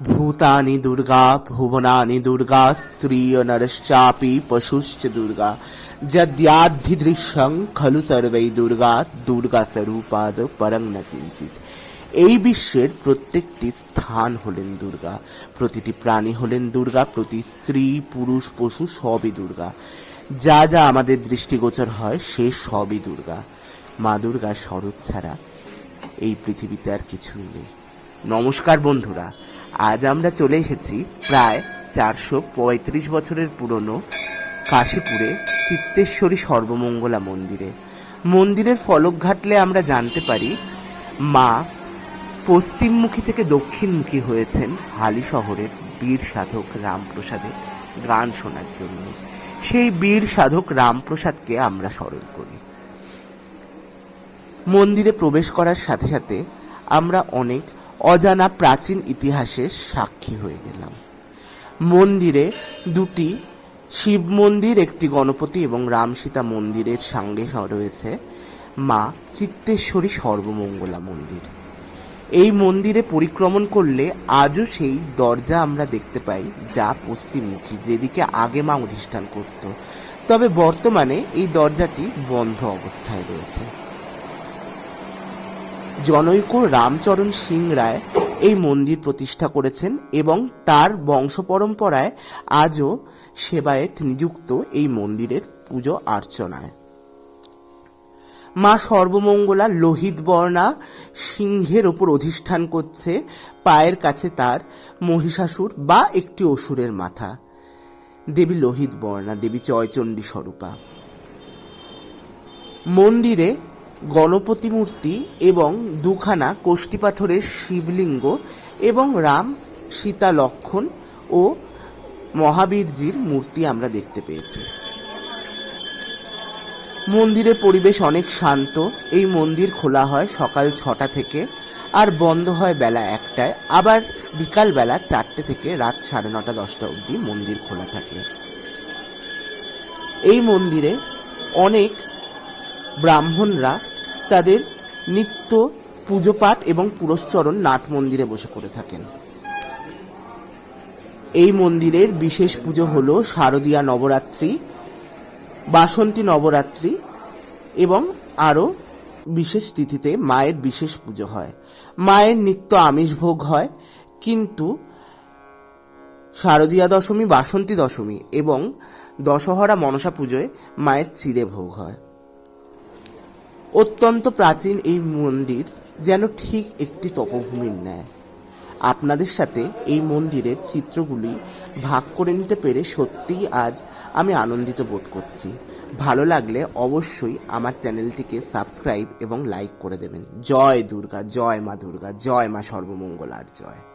ভূতানি দুর্গা ভুবনানি দুর্গা স্ত্রী নরশ্চাপি পশুশ্চ দুর্গা যদ্যাধিদৃশ্যং খলু সর্বৈ দুর্গা দুর্গা স্বরূপাদ পরং না কিঞ্চিত এই বিশ্বের প্রত্যেকটি স্থান হলেন দুর্গা। প্রতিটি প্রাণী হলেন দুর্গা, প্রতি স্ত্রী, পুরুষ, পশু সবই দুর্গা। যা যা আমাদের দৃষ্টিগোচর হয়, সে সবই দুর্গা। মা দুর্গা স্বরূপ ছাড়া এই পৃথিবীতে আর কিছুই নেই। নমস্কার বন্ধুরা, আজ আমরা চলে এসেছি প্রায় চারশো পঁয়ত্রিশ বছরের পুরনো কাশীপুরে চিত্তেশ্বরী সর্বমঙ্গলা মন্দিরে। মন্দিরের ফলক ঘাটলে আমরা জানতে পারি, মা পশ্চিমমুখী থেকে দক্ষিণমুখী হয়েছেন হালি শহরের বীর সাধক রামপ্রসাদের গান শোনার জন্য। সেই বীর সাধক রামপ্রসাদকে আমরা স্মরণ করি। মন্দিরে প্রবেশ করার সাথে সাথে আমরা অনেক অজানা প্রাচীন ইতিহাসের সাক্ষী হয়ে গেলাম। মন্দিরে দুটি শিব মন্দির, একটি গণপতি এবং রাম সীতা মন্দিরের সঙ্গে রয়েছে মা চিত্তেশ্বরী সর্বমঙ্গলা মন্দির। এই মন্দিরে পরিক্রমণ করলে আজও সেই দরজা আমরা দেখতে পাই যা পশ্চিমমুখী, যেদিকে আগে মা অধিষ্ঠান করত। তবে বর্তমানে এই দরজাটি বন্ধ অবস্থায় রয়েছে। জনৈক রামচরণ সিং রায় এই মন্দির প্রতিষ্ঠা করেছেন এবং তার বংশ পরম্পরায় আজও সেবায়েত নিযুক্ত এই মন্দিরের পুজো অর্চনায়। মা সর্বমঙ্গলা লোহিত বর্ণা সিংহের ওপর অধিষ্ঠান করছে পায়ের কাছে তার মহিষাসুর বা একটি অসুরের মাথা। দেবী লোহিত বর্ণা, দেবী জয়চণ্ডী স্বরূপা। মন্দিরে গণপতি মূর্তি এবং দুখানা কোষ্ঠী পাথরের শিবলিঙ্গ এবং রাম, সীতা লক্ষণ ও মহাবীরজির মূর্তি আমরা দেখতে পেয়েছি। মন্দিরের পরিবেশ অনেক শান্ত। এই মন্দির খোলা হয় সকাল ছটা থেকে আর বন্ধ হয় বেলা একটায়। আবার বিকাল বেলা চারটে থেকে রাত সাড়ে নটা, দশটা অবধি মন্দির খোলা থাকে। এই মন্দিরে অনেক ব্রাহ্মণরা তাদের নিত্য পুজো পাঠ এবং পুরস্চরণ নাট মন্দিরে বসে করে থাকেন। এই মন্দিরের বিশেষ পুজো হল শারদীয়া নবরাত্রি, বাসন্তী নবরাত্রি এবং আরও বিশেষ তিথিতে মায়ের বিশেষ পুজো হয়। মায়ের নিত্য আমিষ ভোগ হয়, কিন্তু শারদীয়া দশমী, বাসন্তী দশমী এবং দশহরা মনসা পুজোয় মায়ের চিড়ে ভোগ হয়। অত্যন্ত প্রাচীন এই মন্দির যেন ঠিক একটি তপভূমির ন্যায়। আপনাদের সাথে এই মন্দিরের চিত্রগুলি ভাগ করে নিতে পেরে সত্যিই আজ আমি আনন্দিত বোধ করছি। ভালো লাগলে অবশ্যই আমার চ্যানেলটিকে সাবস্ক্রাইব এবং লাইক করে দেবেন। জয় দুর্গা, জয় মা দুর্গা, জয় মা সর্বমঙ্গলার জয়।